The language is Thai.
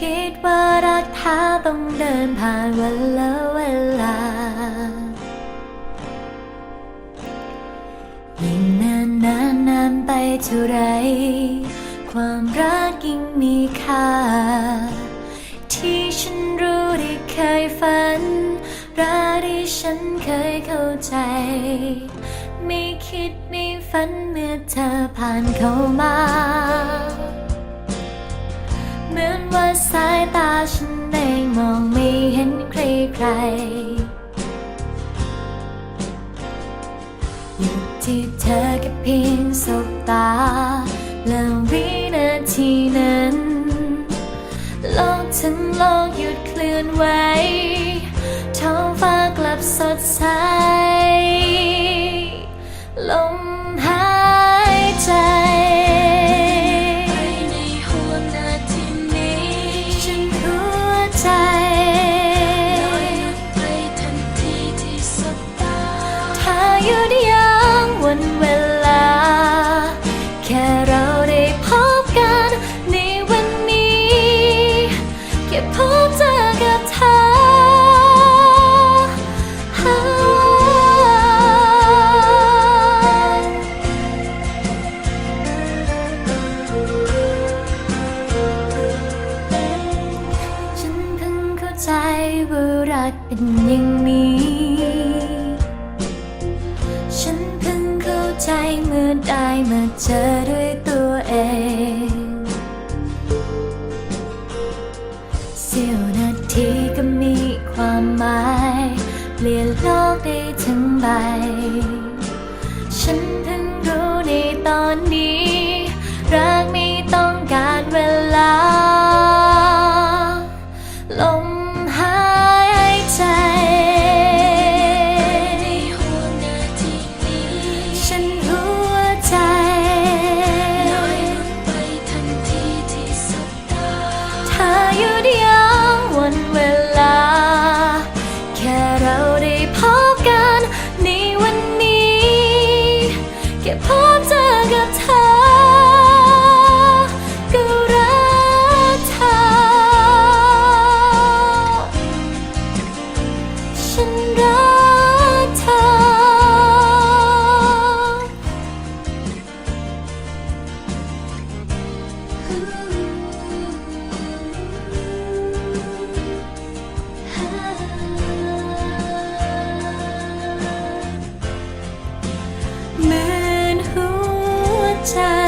คิดว่ารักแท้ต้องเดินผ่านวันละเวลา ยิ่งนานนานนานไปเท่าไร ความรักยิ่งมีค่า ที่ฉันรู้ที่เคยฝัน รักที่ฉันเคยเข้าใจ ไม่คิดไม่ฝันเมื่อเธอผ่านเข้ามา มือนว่าสายตาฉันเองมองไม่เห็นใครใครอยู่ที่เธอแค่เพียงสบตา แล้ววินาทีนั้นโลกทั้งโลกหยุดเคลื่อนไหวท้องฟ้ากลับสดใส ถ้าหยุดยั้งวันเวลา แค่เราได้พบกันในวันนี้ แค่พบเจอกับเธอฉันเพิ่งเข้าใจว่ารักเป็นอย่างนี้ ใจเมื่อได้มาเจอด้วยตัวเอง เสี้ยวนาทีก็มีความหมาย เปลี่ยนโลกได้ทั้งใบ ฉันเพิ่งรู้ในตอนนี้ แว